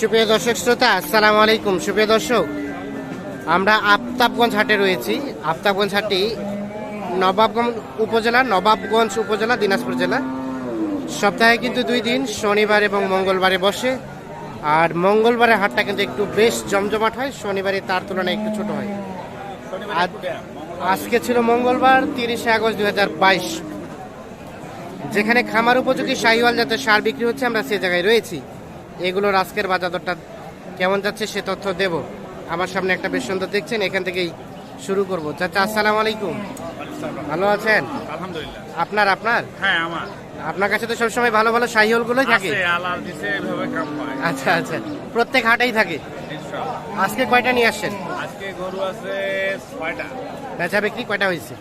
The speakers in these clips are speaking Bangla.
সুপ্রিয় দর্শক শ্রোতা, আসসালামু আলাইকুম। সুপ্রিয় দর্শক, আমরা আফতাবগঞ্জ হাটে রয়েছি। আফতাবগঞ্জ হাটটি নবাবগঞ্জ উপজেলা নবাবগঞ্জ উপজেলা, দিনাজপুর জেলা। সপ্তাহে কিন্তু দুই দিন, শনিবার এবং মঙ্গলবারে বসে। আর মঙ্গলবারের হাটটা কিন্তু একটু বেশ জমজমাট হয়, শনিবারে তার তুলনায় একটু ছোট হয়। আর আজকে ছিল মঙ্গলবার, তিরিশে আগস্ট দু হাজার বাইশ। যেখানে খামার উপযোগী শাহিওয়াল জাতের সার বিক্রি হচ্ছে, আমরা সে জায়গায় রয়েছি। এগুলোর আজকের বাজার দরটা কেমন যাচ্ছে সে তথ্য দেব। আমার সামনে একটা বেশ সুন্দর দেখছেন এখান থেকেই শুরু করব। চাচা আসসালামু আলাইকুম। ভালো আছেন? আলহামদুলিল্লাহ। আপনার আপনার? হ্যাঁ আমার। আপনার কাছে তো সবসময় ভালো ভালো থাকে। এভাবে কাম হয়। আচ্ছা আচ্ছা। প্রত্যেক হাটেই থাকে। আজকে কয়টা নিয়ে আসছেন? আজকে গরু আছে ছয়টা। বেচা বিক্রি কয়টা হয়েছে?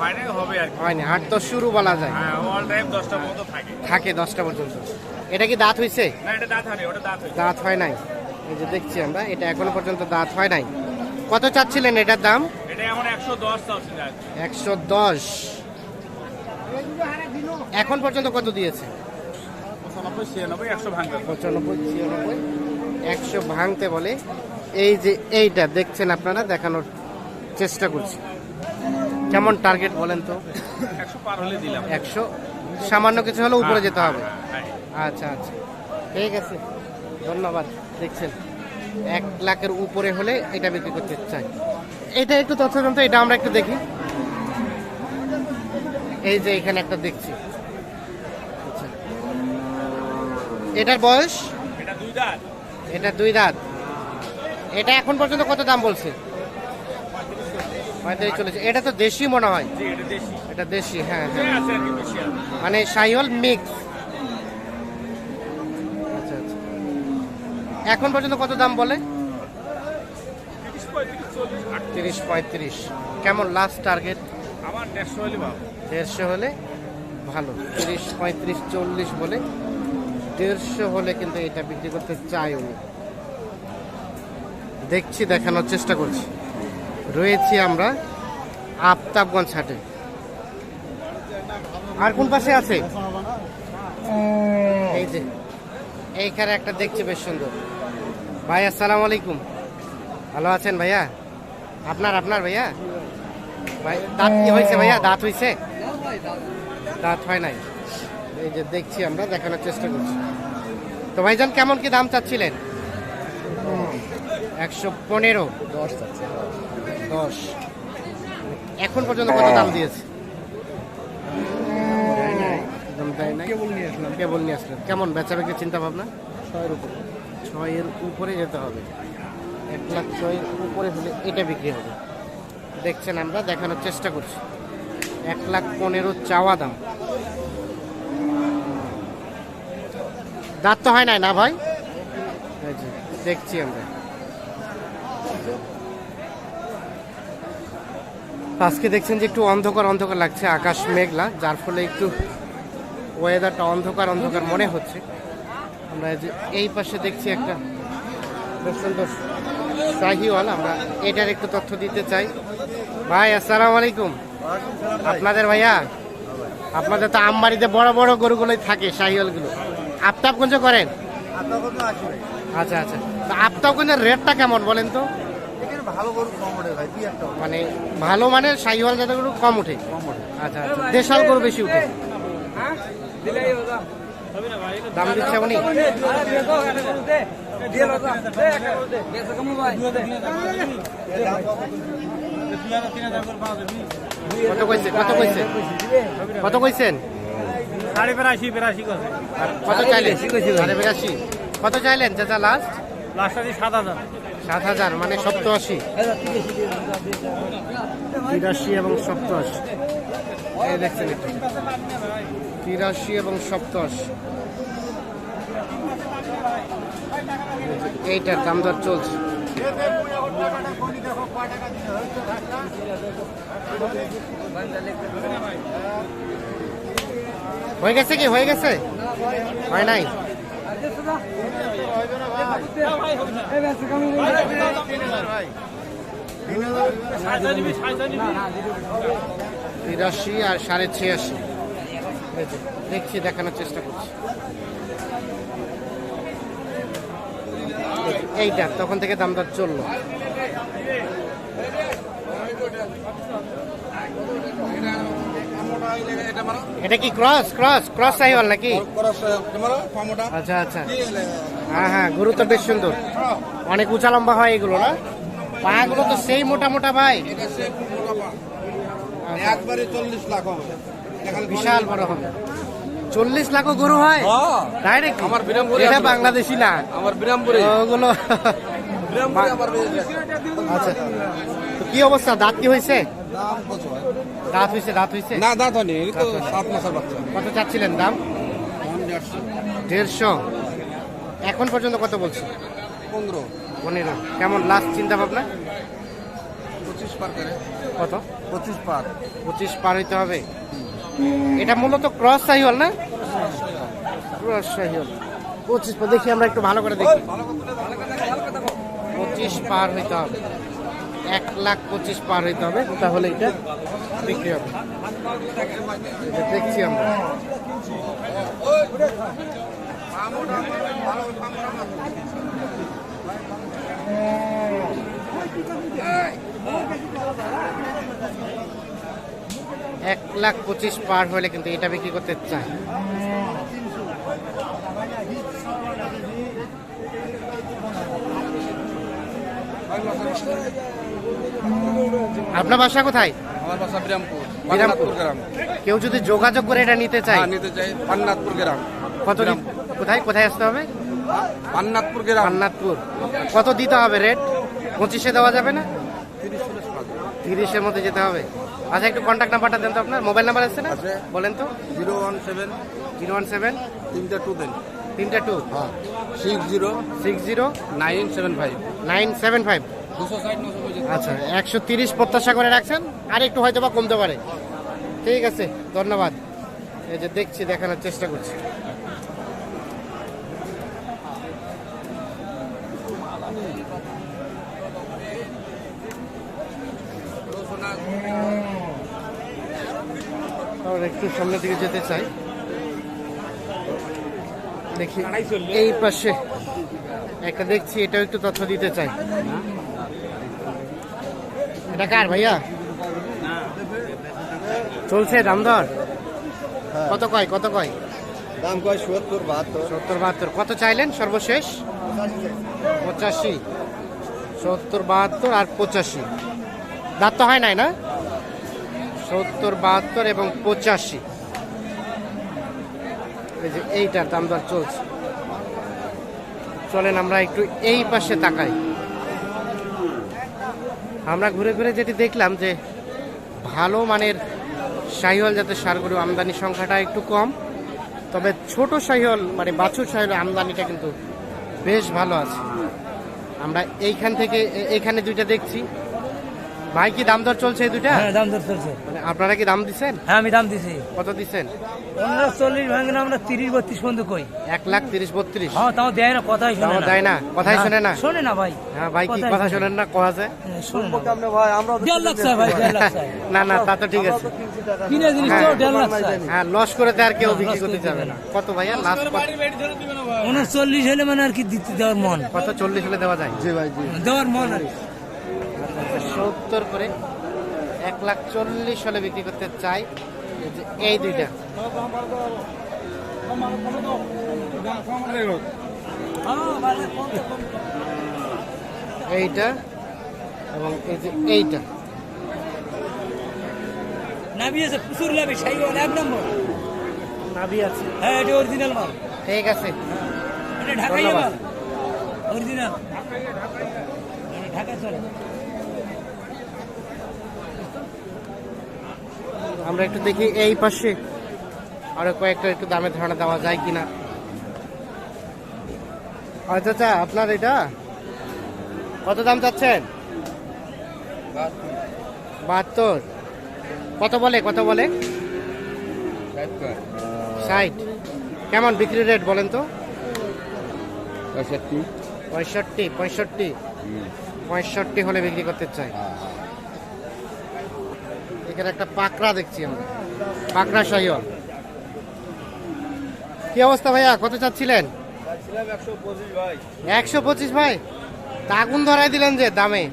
হয় নাই হবে আর হয়নি হাট তো শুরু বলা যায়। হ্যাঁ থাকে। থাকে দশটা পর্যন্ত। এটা কি দাঁত হয়েছে দাঁত হয় নাই। এই যে দেখছি আমরা এটা এখনও পর্যন্ত দাঁত হয় নাই। কত চাচ্ছিলেন এটার দাম? একশো দশ এখন পর্যন্ত কত দিয়েছে? পঁচানব্বই ছিয়ানব্বই একশো ভাঙতে বলে। এই যে এইটা দেখছেন আপনারা দেখানোর চেষ্টা করছি। কেমন টার্গেট বলেন তো? একশো সামান্য কিছু হলে উপরে যেতে হবে। হ্যাঁ, হ্যাঁ, আচ্ছা আচ্ছা। ঠিক আছে। ধন্যবাদ। দেখছেন এক লাখের উপরে হলে এটা বিক্রি করতে চাই। এটা একটু তথ্য জানতো এটা আমরা একটু দেখি। এই যে এখানে একটা দেখছি। আচ্ছা। এটার বয়স। এটা দুই দাঁত। এটা এখন পর্যন্ত কত দাম বলছে? পঁয়ত্রিশ চলেছে এটা তো দেশি মনে হয়। এটা দেশি। হ্যাঁ হ্যাঁ। মানে সাইহল মিক্স আচ্ছা আচ্ছা এখন পর্যন্ত কত দাম বলে? তিরিশ পঁয়ত্রিশ। আট তিরিশ পঁয়ত্রিশ কেমন লাস্ট টার্গেট আমার দেড়শো হলে ভালো। দেড়শো হলে ভালো। তিরিশ পঁয়ত্রিশ চল্লিশ বলে দেড়শো হলে কিন্তু এটা বিক্রি করতে চাই উনি দেখছি দেখানোর চেষ্টা করছি। রয়েছি আমরা আফতাবগঞ্জ হাটে। আর কোন পাশে আছে? এই যে এইখানে একটা দেখছি বেশ সুন্দর। ভাই আসসালামু আলাইকুম। ভালো আছেন ভাইয়া? আপনার আপনার ভাইয়া? ভাই দাঁত কি হয়েছে ভাইয়া? দাঁত হয়েছে? দাঁত হয় নাই। এই যে দেখছি আমরা দেখানোর চেষ্টা করছি। তো ভাইজান কেমন কি দাম চাচ্ছিলেন? একশো পনেরো। দশ দশ। এখন পর্যন্ত কত দাম দিয়েছে। কেবল নিয়ে আসলাম। কেমন বেচা বিক্রি চিন্তা ভাবনা ছয়ের উপর। ছয়ের উপরে যেতে হবে। এক লাখ ছয়ের উপরে হলে এটা বিক্রি হবে। দেখছেন আমরা, দেখানোর চেষ্টা করছি। এক লাখ পনেরো চাওয়া দাম। দাঁত তো হয় নাই না ভাই? দেখছি আমরা। আজকে দেখছেন যে একটু অন্ধকার অন্ধকার লাগছে, আকাশ মেঘলা, যার ফলে একটু ওয়েদারটা অন্ধকার অন্ধকার মনে হচ্ছে। আমরা এই যে এই পাশে দেখছি একটা বেশ সুন্দর শাহিওয়াল আমরা এটার একটু তথ্য দিতে চাই। ভাই আসসালামু আলাইকুম। আপনাদের ভাইয়া আপনাদের তো আমবাড়িতে বড় বড় গরুগুলোই থাকে শাহিওয়ালগুলো। আফতাবগঞ্জ করেন? আচ্ছা আচ্ছা। তো আফতাবগঞ্জের রেটটা কেমন বলেন তো? এখানে ভালো গরু কম ওঠে ভাই দুই একটা মানে ভালো মানের শাহিওয়াল জাতের গরু কম ওঠে? কম ওঠে। আচ্ছা আচ্ছা। দেশাল গরু বেশি উঠে দাম দিচ্ছে উনি কত কইছে? কত কইছে? কত কইছেন? সাড়ে বেরাশি বেরাশি কত চাইলেন? সাড়ে বিরাশি কত চাইলেন চাচা লাস্ট লাস্টটা দিয়ে সাত হাজার। সাত হাজার মানে সপ্তআশি। তিরাশি এবং সপ্তআশি। দেখছেন তিরাশি এবং সপ্তআশি এইটার দাম দর চলছে। হয়ে গেছে কি? হয়ে গেছে? হয় নাই? তিরাশি আর সাড়ে ছিয়াশি। দেখছি, দেখানোর চেষ্টা করছি। এইটা, তখন থেকে দাম দর চলল। এটা কি ক্রস? ক্রস? ক্রস সাইওয়াল নাকি? আচ্ছা আচ্ছা। হ্যাঁ হ্যাঁ গরু তো বেশ সুন্দর। অনেক উঁচা লম্বা হয় এগুলো, না? পাগুলো তো সেই মোটা মোটা, ভাই। একবারে চল্লিশ লাখ হবে। বিশাল বড় হবে। চল্লিশ লাখও গরু হয়? নাকি? আমার বিরামপুরে এটা বাংলাদেশি না? আমার বিরামপুরে। ওগুলো আচ্ছা। কি অবস্থা? দাঁত কি হয়েছে? দাম কত হয়? দাঁত হয়েছে দাঁত হয়েছে? না দাঁত হয়নি। তো সাত মাসের বাচ্চা। কত চাচ্ছিলেন দাম? দেড়শো। দেড়শো। এখন পর্যন্ত কত বলছে? পনেরো। পনেরো। কেমন লাস্ট চিন্তা ভাবনা পঁচিশ পার করে। কত? পঁচিশ পার। পঁচিশ পার হইতে হবে। এটা মূলত ক্রস সাইহল না? ক্রস সাইহল পঁচিশ পার দেখি আমরা একটু ভালো করে দেখি। পঁচিশ পার হইতে হবে। এক লাখ পঁচিশ পার হইতে হবে তাহলে এটা বিক্রি হবে। এটা দেখছি আমরা। এক লাখ পঁচিশ পার হলে কিন্তু এটা বিক্রি করতে চাই আপনার বাসা কোথায়? আমার বাসা বিরামপুর বিরামপুর। গ্রাম। কেউ যদি যোগাযোগ করে এটা নিতে চায়? হ্যাঁ, নিতে চাই পান্নাতপুর গ্রাম। কত কোথায়? কোথায় আসতে হবে? পান্নাতপুর গ্রাম। পান্নাতপুর। কত দিতে হবে রেট? পঁচিশে দেওয়া যাবে না? তিরিশের মধ্যে যেতে হবে। আচ্ছা একটু কন্ট্যাক্ট নাম্বারটা দেন তো আপনার। মোবাইল নাম্বার আছে না? বলেন তো। Zero one seven. Zero one seven. তিনটা টু দেন। তিনটা টু হ্যাঁ। Six zero. Six zero. Nine seven five. Nine seven five আচ্ছা একশো তিরিশ প্রত্যাশা করে রাখছেন। আর একটু হয়তো বা কমতে পারে। ঠিক আছে ধন্যবাদ। এই যে দেখছি দেখানোর চেষ্টা করছি। একটু সামনের দিকে যেতে চাই। দেখি এই পাশে একটা দেখছি এটাও একটু তথ্য দিতে চাই। এটা কার ভাইয়া? চলছে দাম দর? কত কয় কত কয়? দাম কয় সত্তর বাহাত্তর। সত্তর বাহাত্তর। কত চাইলেন সর্বশেষ? পঁচাশি। সত্তর বাহাত্তর আর পঁচাশি। দাঁত তো হয় নাই না? সত্তর, বাহাত্তর এবং পঁচাশি। এই যে এইটার দাম দর চলছে। চলেন আমরা একটু এই পাশে তাকাই। আমরা ঘুরে ঘুরে যেটি দেখলাম যে ভালো মানের শাহিওয়াল জাতের সারগরু আমদানি সংখ্যাটা একটু কম, তবে ছোট শাহিওয়াল মানে বাছুর শাহিওয়াল আমদানিটা কিন্তু বেশ ভালো আছে। আমরা এইখান থেকে এ- এইখানে দুইটা দেখছি। ভাই কি দাম দর চলছে হ্যাঁ দাম দর চলছে। মানে আপনারা কি দাম দিচ্ছেন? হ্যাঁ আমি দাম দিছি। কত দিচ্ছেন? চল্লিশ ভাঙে না আমরা তিরিশ বত্রিশ পর্যন্ত কই? এক লাখ তিরিশ বত্রিশ। হ্যাঁ তাও দেয় না কথাই শোনে দেয় না? কথাই শোনে না? শোনে না ভাই। হ্যাঁ ভাই কি কথা শোনে শোনেন না কথা আছে? হ্যাঁ, ভাই আমরা দেড় লাখ চাই ভাই দেড় লাখ চাই। না না তা তো ঠিক আছে। কিনে জিনিস তো দেড় লাখ চাই। হ্যাঁ লস করে তো আর কেউ হ্যাঁ, বিক্রি করতে যাবে না। কত ভাইয়া লাস্ট উনচল্লিশ হলে মানে আর কি দিতে দেওয়ার মন। কত চল্লিশ হলে দেওয়া যায়? জি ভাই জি। দেওয়ার মন আর কি। সত্তর করে এক লাখ চল্লিশ হলে বিক্রি করতে চাই এই যে এই দুইটা। এইটা এবং এই যে এইটা। নাবি আছে প্রচুর লাভে সাই এক নম্বর। নাভি আছে। হ্যাঁ এটা অরিজিনাল মাল। ঠিক আছে। এটা ঢাকাই মাল। অরিজিনাল ঢাকা চলে। আমরা একটু দেখি এই পাশে আরও কয়েকটা একটু দামে ধারণা দেওয়া যায় কিনা। আচ্ছা আচ্ছা আপনার এটা? কত দাম চাচ্ছেন? বাহাত্তর। কত বলে কত বলে? ষাট। কেমন বিক্রি রেট বলেন তো? পঁয়ষট্টি। পঁয়ষট্টি পঁয়ষট্টি। পঁয়ষট্টি হলে বিক্রি করতে চাই। এখানে একটা পাকড়া দেখছি আমরা। পাকড়া শাহিওয়াল। কি অবস্থা ভাইয়া? কত চাচ্ছিলেন? একশো পঁচিশ ভাই। তা আগুন ধরাই দিলেন যে দামে?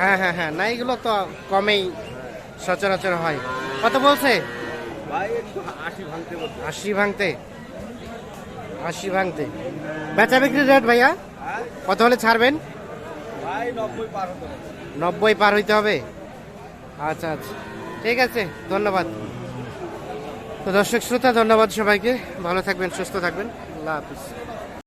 হ্যাঁ হ্যাঁ হ্যাঁ না এগুলো তো কমেই সচরাচর হয়। কত বলছে? আশি ভাঙতে আশি ভাঙতে। বেচা বিক্রি রেট ভাইয়া? হ্যাঁ। কত হলে ছাড়বেন ভাই নব্বই পার হতো নব্বই পার হইতে হবে? আচ্ছা আচ্ছা। ঠিক আছে, ধন্যবাদ। তো দর্শক শ্রোতা, ধন্যবাদ সবাইকে। ভালো থাকবেন, সুস্থ থাকবেন। আল্লাহ হাফিজ।